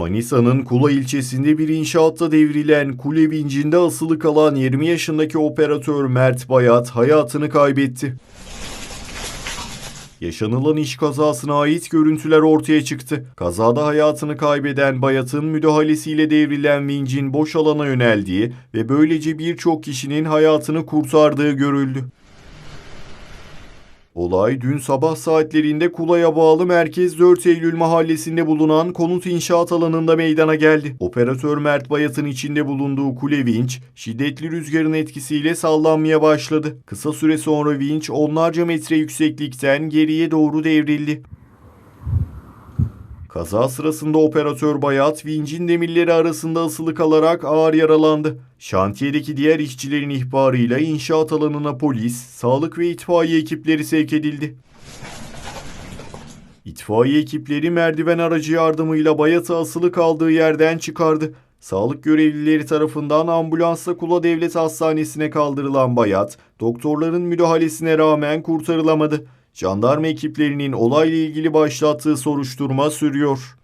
Manisa'nın Kula ilçesinde bir inşaatta devrilen kule vincinde asılı kalan 20 yaşındaki operatör Mert Bayat hayatını kaybetti. Yaşanılan iş kazasına ait görüntüler ortaya çıktı. Kazada hayatını kaybeden Bayat'ın müdahalesiyle devrilen vincin boş alana yöneldiği ve böylece birçok kişinin hayatını kurtardığı görüldü. Olay dün sabah saatlerinde Kula'ya bağlı Merkez 4 Eylül mahallesinde bulunan konut inşaat alanında meydana geldi. Operatör Mert Bayat'ın içinde bulunduğu kule vinç şiddetli rüzgarın etkisiyle sallanmaya başladı. Kısa süre sonra vinç onlarca metre yükseklikten geriye doğru devrildi. Kaza sırasında operatör Bayat vincin demirleri arasında asılı kalarak ağır yaralandı. Şantiyedeki diğer işçilerin ihbarıyla inşaat alanına polis, sağlık ve itfaiye ekipleri sevk edildi. İtfaiye ekipleri merdiven aracı yardımıyla Bayat'ı asılı kaldığı yerden çıkardı. Sağlık görevlileri tarafından ambulansla Kula Devlet Hastanesi'ne kaldırılan Bayat, doktorların müdahalesine rağmen kurtarılamadı. Jandarma ekiplerinin olayla ilgili başlattığı soruşturma sürüyor.